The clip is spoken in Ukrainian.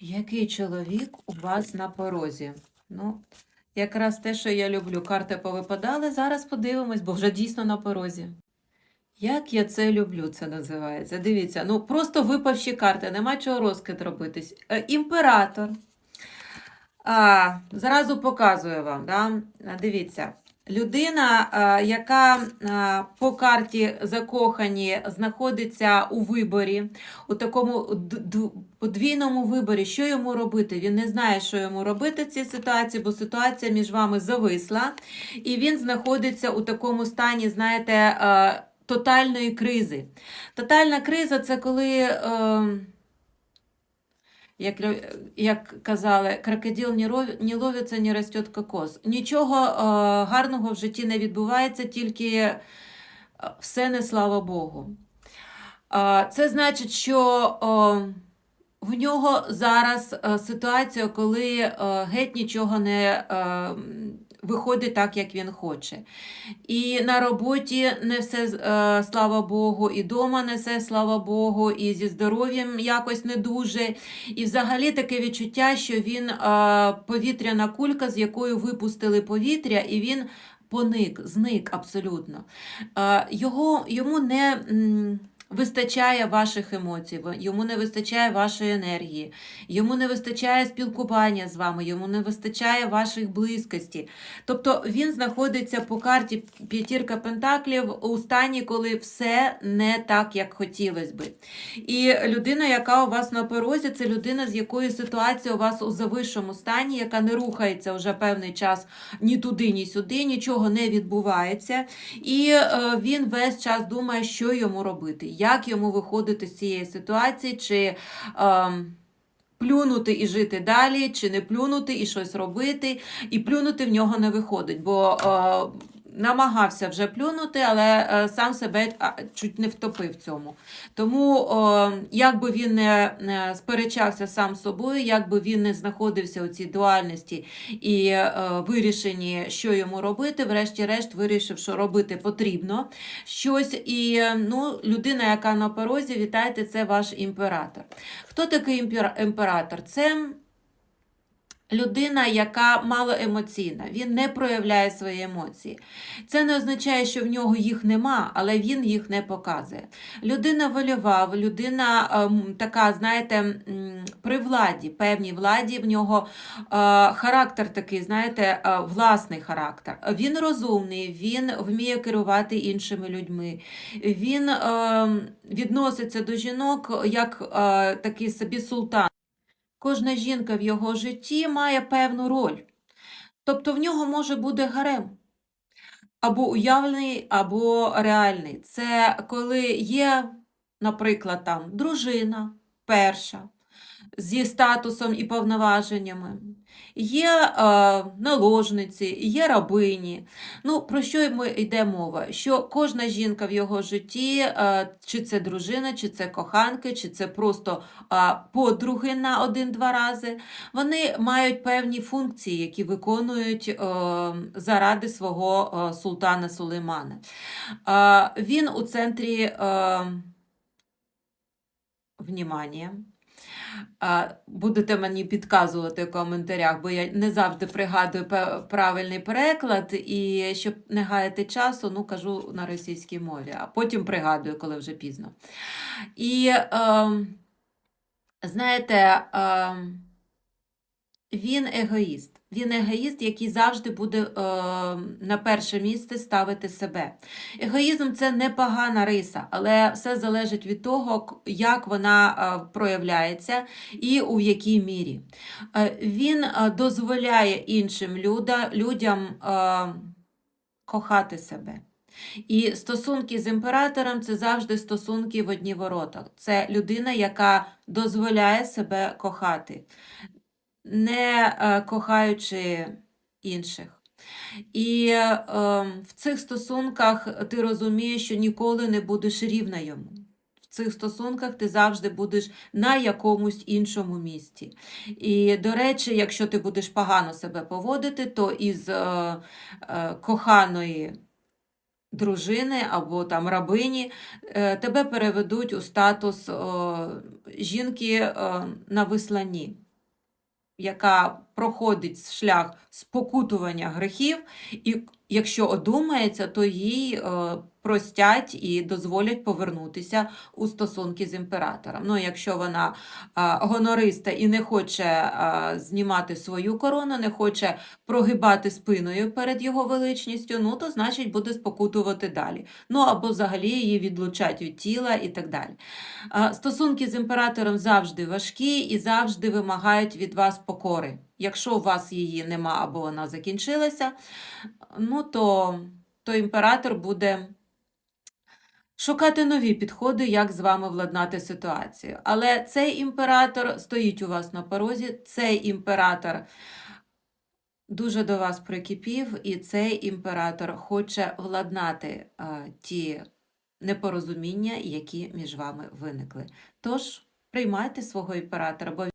Який чоловік у вас на порозі? Ну, якраз те, що я люблю. Карти повипадали. Зараз подивимось, бо вже дійсно на порозі. Як я це люблю, це називається. Дивіться, ну просто випавші карти, нема чого розкид робитись. Е, Імператор. А, зразу показую вам. Да? Дивіться. Людина, яка по карті закохані, знаходиться у виборі, у такому подвійному виборі, що йому робити. Він не знає, що йому робити в цій ситуації, бо ситуація між вами зависла, і він знаходиться у такому стані, знаєте, е, тотальної кризи. Тотальна криза це коли. Як, як казали, крокодил не, ловиться, не росте кокос. Нічого е, гарного в житті не відбувається, тільки е, все не слава Богу. Е, це значить, що е, в нього зараз е, ситуація, коли е, геть нічого не е, виходить так, як він хоче. І на роботі не все, е, слава Богу, і дома не все, слава Богу, і зі здоров'ям якось не дуже. І взагалі таке відчуття, що він е, повітряна кулька, з якою випустили повітря, і він поник, зник абсолютно. Е, його, йому не вистачає ваших емоцій, йому не вистачає вашої енергії, йому не вистачає спілкування з вами, йому не вистачає ваших близькості. Тобто він знаходиться по карті п'ятірка пентаклів у стані, коли все не так, як хотілося би. І людина, яка у вас на порозі, це людина, з якою ситуація у вас у завищому стані, яка не рухається вже певний час ні туди, ні сюди, нічого не відбувається. І е, він весь час думає, що йому робити, як йому виходити з цієї ситуації, чи. Е, Плюнути і жити далі, чи не плюнути і щось робити, і плюнути в нього не виходить, бо е, намагався вже плюнути, але е, сам себе чуть не втопив цьому. Тому, як би він не сперечався сам з собою, як би він не знаходився у цій дуальності і е, вирішенні, що йому робити, врешті-решт вирішив, що робити потрібно щось. І е, ну, людина, яка на порозі, вітайте, це ваш імператор. Хто такий імпера- імператор? Це людина, яка малоемоційна, він не проявляє свої емоції. Це не означає, що в нього їх нема, але він їх не показує. Людина вольова, людина ем, така, знаєте, при владі, певній владі, в нього е, характер такий, знаєте, е, власний характер. Він розумний, він вміє керувати іншими людьми. Він е, відноситься до жінок як е, такий собі султан. Кожна жінка в його житті має певну роль. Тобто в нього може бути гарем. Або уявлений, або реальний. Це коли є, наприклад, там дружина перша зі статусом і повноваженнями, є е, наложниці, є рабині. Ну, про що ми йде мова? Що кожна жінка в його житті, е, чи це дружина, чи це коханки, чи це просто е, подруги на один-два рази, вони мають певні функції, які виконують е, заради свого е, султана Сулеймана. Е, він у центрі е, внімання. Будете мені підказувати в коментарях, бо я не завжди пригадую правильний переклад, і щоб не гаяти часу, ну кажу на російській мові, а потім пригадую, коли вже пізно. І е, знаєте, е, він егоїст. Він егоїст, який завжди буде е, на перше місце ставити себе. Егоїзм це непогана риса, але все залежить від того, як вона е, проявляється і у якій мірі. Е, він е, дозволяє іншим люда, людям е, кохати себе. І стосунки з імператором це завжди стосунки в одні ворота. Це людина, яка дозволяє себе кохати не е, кохаючи інших. І е, в цих стосунках ти розумієш, що ніколи не будеш рівна йому. В цих стосунках ти завжди будеш на якомусь іншому місці. І, до речі, якщо ти будеш погано себе поводити, то із е, е, коханої дружини або там рабині е, тебе переведуть у статус е, жінки е, на висланні. Яка проходить шлях спокутування грехів, і якщо одумається, то їй е, простять і дозволять повернутися у стосунки з імператором. Ну, якщо вона гонориста і не хоче знімати свою корону, не хоче прогибати спиною перед його величністю, ну то значить буде спокутувати далі. Ну або взагалі її відлучать від тіла і так далі. Стосунки з імператором завжди важкі і завжди вимагають від вас покори. Якщо у вас її нема або вона закінчилася, ну то, то імператор буде шукати нові підходи, як з вами владнати ситуацію. Але цей імператор стоїть у вас на порозі, цей імператор дуже до вас прикипів, і цей імператор хоче владнати а, ті непорозуміння, які між вами виникли. Тож приймайте свого імператора, бо